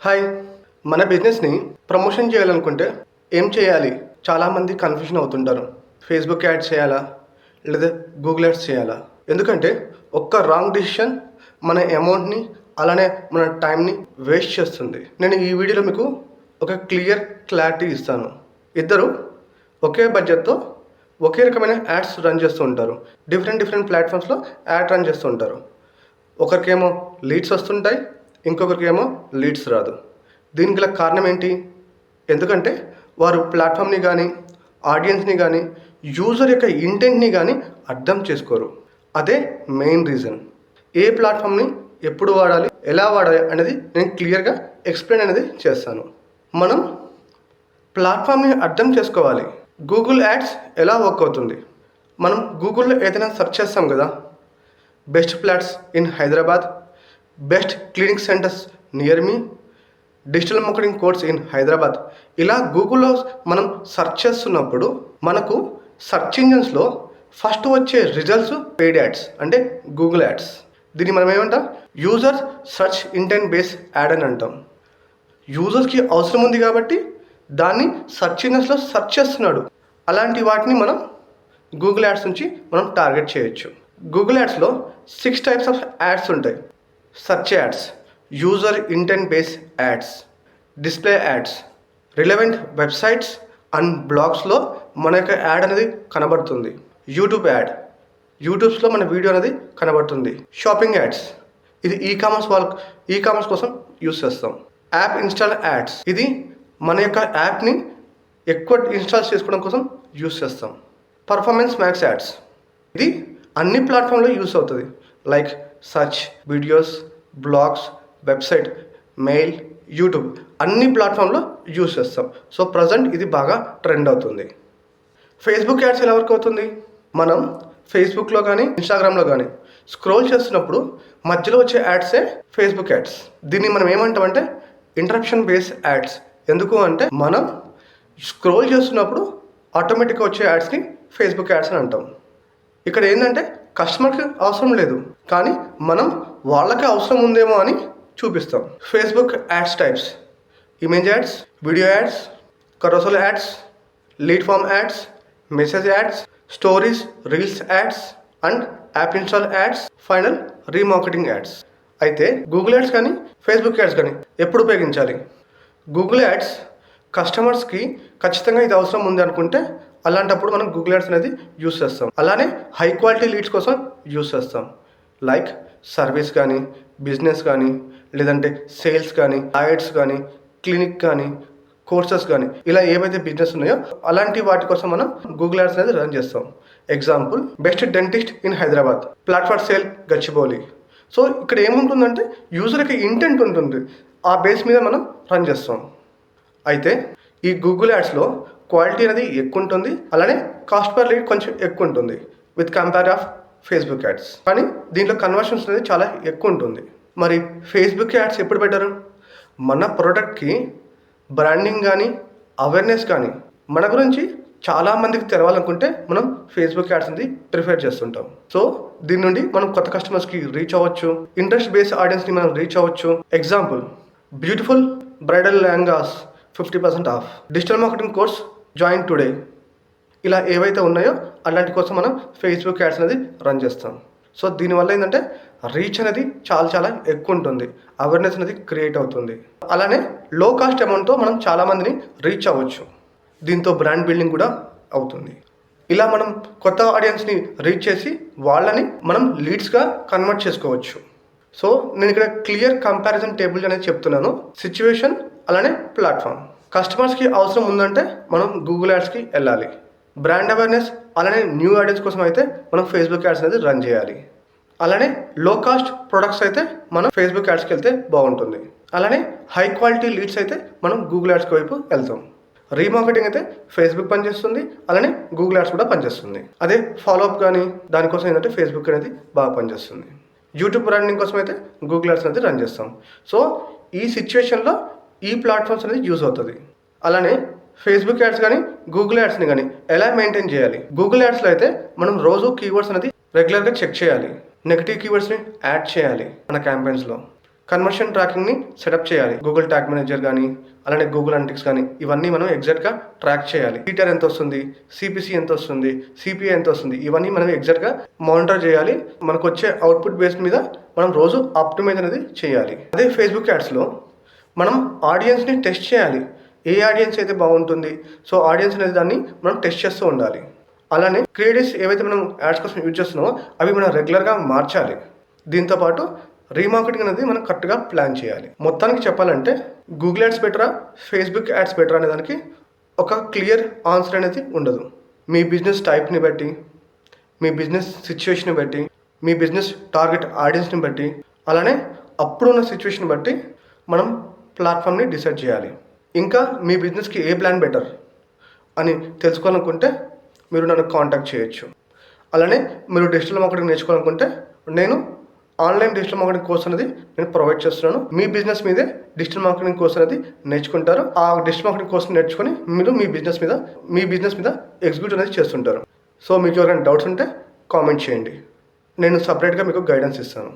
Hi మన బిజినెస్ని promotion చేయాలనుకుంటే ఏం చేయాలి? చాలామంది కన్ఫ్యూజన్ అవుతుంటారు. ఫేస్బుక్ యాడ్స్ చేయాలా? లేదా గూగుల్ యాడ్స్ చేయాలా? ఎందుకంటే ఒక్క రాంగ్ డిసిషన్ మన అమౌంట్ని అలానే మన టైంని వేస్ట్ చేస్తుంది. నేను ఈ వీడియోలో మీకు ఒక క్లియర్ క్లారిటీ ఇస్తాను. ఇద్దరు ఒకే బడ్జెట్తో ఒకే రకమైన యాడ్స్ రన్ చేస్తూ ఉంటారు. డిఫరెంట్ డిఫరెంట్ ప్లాట్ఫామ్స్లో యాడ్ రన్ చేస్తూ ఉంటారు. ఒకరికేమో లీడ్స్ వస్తుంటాయి ఇంకొకరికేమో లీడ్స్ రాదు. దీనికి గల కారణం ఏంటి? ఎందుకంటే వారు ప్లాట్ఫామ్ని కానీ ఆడియన్స్ని కానీ యూజర్ యొక్క ఇంటెంట్ని కానీ అర్థం చేసుకోరు. అదే మెయిన్ రీజన్ ఏ ప్లాట్ఫామ్ని ఎప్పుడు వాడాలి ఎలా వాడాలి అనేది నేను క్లియర్గా ఎక్స్ప్లెయిన్ అనేది చేస్తాను. మనం ప్లాట్ఫామ్ని అర్థం చేసుకోవాలి. గూగుల్ యాడ్స్ ఎలా వర్క్ అవుతుంది? మనం గూగుల్లో ఏదైనా సెర్చ్ చేస్తాం కదా? Best flats in Hyderabad best clinic centres near me. Digital marketing course in Hyderabad. ఇలా గూగుల్లో మనం సెర్చ్ చేస్తున్నప్పుడు మనకు సెర్చ్ ఇంజన్స్లో ఫస్ట్ వచ్చే రిజల్ట్స్ పెయిడ్ యాడ్స్ అంటే గూగుల్ యాడ్స్. దీన్ని మనం ఏమంటాం? User search intent base ad అని అంటాం. యూజర్స్కి అవసరం ఉంది కాబట్టి దాన్ని సెర్చ్ ఇంజన్స్లో సెర్చ్ చేస్తున్నాడు. అలాంటి వాటిని మనం గూగుల్ యాడ్స్ నుంచి మనం టార్గెట్ చేయొచ్చు. గూగుల్ యాడ్స్లో సిక్స్ టైప్స్ ఆఫ్ యాడ్స్ ఉంటాయి. Search ads user intent base ads display ads relevant websites and బ్లాగ్స్లో మన యొక్క యాడ్ అనేది కనబడుతుంది. యూట్యూబ్ యాడ్ యూట్యూబ్స్లో మన వీడియో అనేది కనబడుతుంది. షాపింగ్ యాడ్స్ ఇది ఈ కామర్స్ వాళ్ళ ఈ కామర్స్ కోసం యూస్ చేస్తాం. యాప్ ఇన్స్టాల్ యాడ్స్ ఇది మన యొక్క యాప్ని ఎక్కువ ఇన్స్టాల్ చేసుకోవడం కోసం యూస్ చేస్తాం. పర్ఫార్మెన్స్ మ్యాక్స్ యాడ్స్ ఇది అన్ని ప్లాట్ఫామ్లో యూస్ అవుతుంది. Like search videos blogs website mail YouTube అన్ని ప్లాట్ఫామ్లో యూస్ చేస్తాం. సో ప్రజెంట్ ఇది బాగా ట్రెండ్ అవుతుంది. ఫేస్బుక్ యాడ్స్ ఎలా వర్క్ అవుతుంది? మనం ఫేస్బుక్లో కానీ ఇన్స్టాగ్రామ్లో కానీ స్క్రోల్ చేస్తున్నప్పుడు మధ్యలో వచ్చే యాడ్సే ఫేస్బుక్ యాడ్స్ దీన్ని మనం ఏమంటామంటే ఇంటరప్షన్ బేస్ యాడ్స్ ఎందుకు అంటే మనం స్క్రోల్ చేస్తున్నప్పుడు ఆటోమేటిక్గా వచ్చే యాడ్స్ని ఫేస్బుక్ యాడ్స్ అని అంటాం. ఇక్కడ ఏంటంటే కస్టమర్కి అవసరం లేదు కానీ మనం వాళ్ళకి అవసరం ఉందేమో అని చూపిస్తాం. Facebook ads types image ads video ads carousel ads lead form ads message ads stories reels ads and app install ads final remarketing ads అయితే గూగుల్ యాడ్స్ కానీ ఫేస్బుక్ యాడ్స్ కానీ ఎప్పుడు ఉపయోగించాలి? గూగుల్ యాడ్స్ కస్టమర్స్కి ఖచ్చితంగా ఇది అవసరం ఉంది అనుకుంటే అలాంటప్పుడు మనం గూగుల్ యాడ్స్ అనేది యూస్ చేస్తాం. అలానే హై క్వాలిటీ లీడ్స్ కోసం యూస్ చేస్తాం. లైక్ సర్వీస్ కానీ బిజినెస్ కానీ లేదంటే సేల్స్ కానీ యాడ్స్ కానీ క్లినిక్ కానీ కోర్సెస్ కానీ ఇలా ఏవైతే బిజినెస్ ఉన్నాయో అలాంటి వాటి కోసం మనం గూగుల్ యాడ్స్ అనేది రన్ చేస్తాం. Example best dentist in Hyderabad platform sale Gachibowli so ఇక్కడ ఏముంటుందంటే యూజర్కి ఇంటెంట్ ఉంటుంది. ఆ బేస్ మీద మనం రన్ చేస్తాం. అయితే ఈ గూగుల్ యాడ్స్లో క్వాలిటీ అనేది ఎక్కువ ఉంటుంది అలానే కాస్ట్ పర్ లీడ్ కొంచెం ఎక్కువ ఉంటుంది with compare of Facebook ads కానీ దీంట్లో కన్వర్షన్స్ అనేది చాలా ఎక్కువ ఉంటుంది మరి ఫేస్బుక్ యాడ్స్ ఎప్పుడు పెట్టారు? మన ప్రోడక్ట్కి బ్రాండింగ్ కానీ అవేర్నెస్ కానీ మన గురించి చాలామందికి తెలవాలనుకుంటే మనం ఫేస్బుక్ యాడ్స్ అనేది ప్రిఫర్ చేస్తుంటాం. సో దీని నుండి మనం కొత్త కస్టమర్స్కి రీచ్ అవ్వచ్చు. ఇంట్రెస్ట్ బేస్డ్ ఆడియన్స్ని మనం రీచ్ అవ్వచ్చు. Example beautiful bridal lehengas fifty percent off digital marketing course join today. ఇలా ఏవైతే ఉన్నాయో అలాంటి కోసం మనం ఫేస్బుక్ యాడ్స్ అనేది రన్ చేస్తాం. సో దీనివల్ల ఏంటంటే రీచ్ అనేది చాలా చాలా ఎక్కువ ఉంటుంది. అవేర్నెస్ అనేది క్రియేట్ అవుతుంది. అలానే లో కాస్ట్ అమౌంట్తో మనం చాలామందిని రీచ్ అవ్వచ్చు. దీంతో బ్రాండ్ బిల్డింగ్ కూడా అవుతుంది. ఇలా మనం కొత్త ఆడియన్స్ని రీచ్ చేసి వాళ్ళని మనం లీడ్స్గా కన్వర్ట్ చేసుకోవచ్చు. సో నేను ఇక్కడ క్లియర్ కంపారిజన్ టేబుల్ అనేది చెప్తున్నాను. సిచ్యువేషన్ అలానే ప్లాట్ఫామ్ కస్టమర్స్కి అవసరం ఉందంటే మనం గూగుల్ యాడ్స్కి వెళ్ళాలి. బ్రాండ్ అవేర్నెస్ అలానే న్యూ ఆడియన్స్ కోసం అయితే మనం ఫేస్బుక్ యాడ్స్ అనేది రన్ చేయాలి. అలానే లో కాస్ట్ ప్రొడక్ట్స్ అయితే మనం ఫేస్బుక్ యాడ్స్కి వెళ్తే బాగుంటుంది. అలానే హై క్వాలిటీ లీడ్స్ అయితే మనం గూగుల్ యాడ్స్కి వైపు వెళ్తాం. రీమార్కెటింగ్ అయితే ఫేస్బుక్ పనిచేస్తుంది అలానే గూగుల్ యాడ్స్ కూడా పనిచేస్తుంది. అదే ఫాలోఅప్ కానీ దానికోసం ఏంటంటే ఫేస్బుక్ అనేది బాగా పనిచేస్తుంది. యూట్యూబ్ బ్రాండింగ్ కోసం అయితే గూగుల్ యాడ్స్ అనేది రన్ చేస్తాం. సో ఈ సిచ్యువేషన్లో ఈ ప్లాట్ఫామ్స్ అనేది యూజ్ అవుతుంది. అలానే ఫేస్బుక్ యాడ్స్ కానీ గూగుల్ యాడ్స్ని కానీ ఎలా మెయింటైన్ చేయాలి? గూగుల్ యాడ్స్లో అయితే మనం రోజు కీవర్డ్స్ అనేది రెగ్యులర్గా చెక్ చేయాలి. నెగిటివ్ కీవర్డ్స్ని యాడ్ చేయాలి మన క్యాంపెయిన్స్లో. కన్వర్షన్ ట్రాకింగ్ని సెటప్ చేయాలి. గూగుల్ ట్యాగ్ మేనేజర్ కానీ అలానే గూగుల్ అనటిక్స్ కానీ ఇవన్నీ మనం ఎగ్జాక్ట్గా ట్రాక్ చేయాలి. హీటర్ ఎంత వస్తుంది సిపిసి ఎంత వస్తుంది సిపిఐ ఎంత వస్తుంది ఇవన్నీ మనం ఎగ్జాక్ట్గా మానిటర్ చేయాలి. మనకు వచ్చే అవుట్పుట్ బేస్ మీద మనం రోజు ఆప్టిమైజ్ అనేది చేయాలి. అదే ఫేస్బుక్ యాడ్స్లో మనం ఆడియన్స్ని టెస్ట్ చేయాలి. ఏ ఆడియన్స్ అయితే బాగుంటుంది సో ఆడియన్స్ అనేది దాన్ని మనం టెస్ట్ చేస్తూ ఉండాలి. అలానే క్రియేటివ్స్ ఏవైతే మనం యాడ్స్ కోసం యూజ్ చేస్తున్నామో అవి మనం రెగ్యులర్గా మార్చాలి. దీంతోపాటు రీమార్కెటింగ్ అనేది మనం కరెక్ట్గా ప్లాన్ చేయాలి. మొత్తానికి చెప్పాలంటే గూగుల్ యాడ్స్ బెటరా ఫేస్బుక్ యాడ్స్ బెటరా అనే దానికి ఒక క్లియర్ ఆన్సర్ అనేది ఉండదు. మీ బిజినెస్ టైప్ని బట్టి మీ బిజినెస్ సిచ్యువేషన్ని బట్టి మీ బిజినెస్ టార్గెట్ ఆడియన్స్ని బట్టి అలానే అప్పుడున్న సిచ్యువేషన్ బట్టి మనం ప్లాట్ఫామ్ని డిసైడ్ చేయాలి. ఇంకా మీ బిజినెస్కి ఏ ప్లాన్ బెటర్ అని తెలుసుకోవాలనుకుంటే మీరు నన్ను కాంటాక్ట్ చేయొచ్చు. అలానే మీరు డిజిటల్ మార్కెటింగ్ నేర్చుకోవాలనుకుంటే నేను ఆన్లైన్ డిజిటల్ మార్కెటింగ్ కోర్స్ అనేది నేను ప్రొవైడ్ చేస్తున్నాను. మీ బిజినెస్ మీదే డిజిటల్ మార్కెటింగ్ కోర్స్ అనేది నేర్చుకుంటారు. ఆ డిజిటల్ మార్కెటింగ్ కోర్స్ నేర్చుకొని మీరు మీ బిజినెస్ మీద మీ బిజినెస్ మీద ఎగ్జిక్యూట్ అనేది చేస్తుంటారు. సో మీకు ఎవరైనా డౌట్స్ ఉంటే కామెంట్ చేయండి. నేను సపరేట్గా మీకు గైడెన్స్ ఇస్తాను.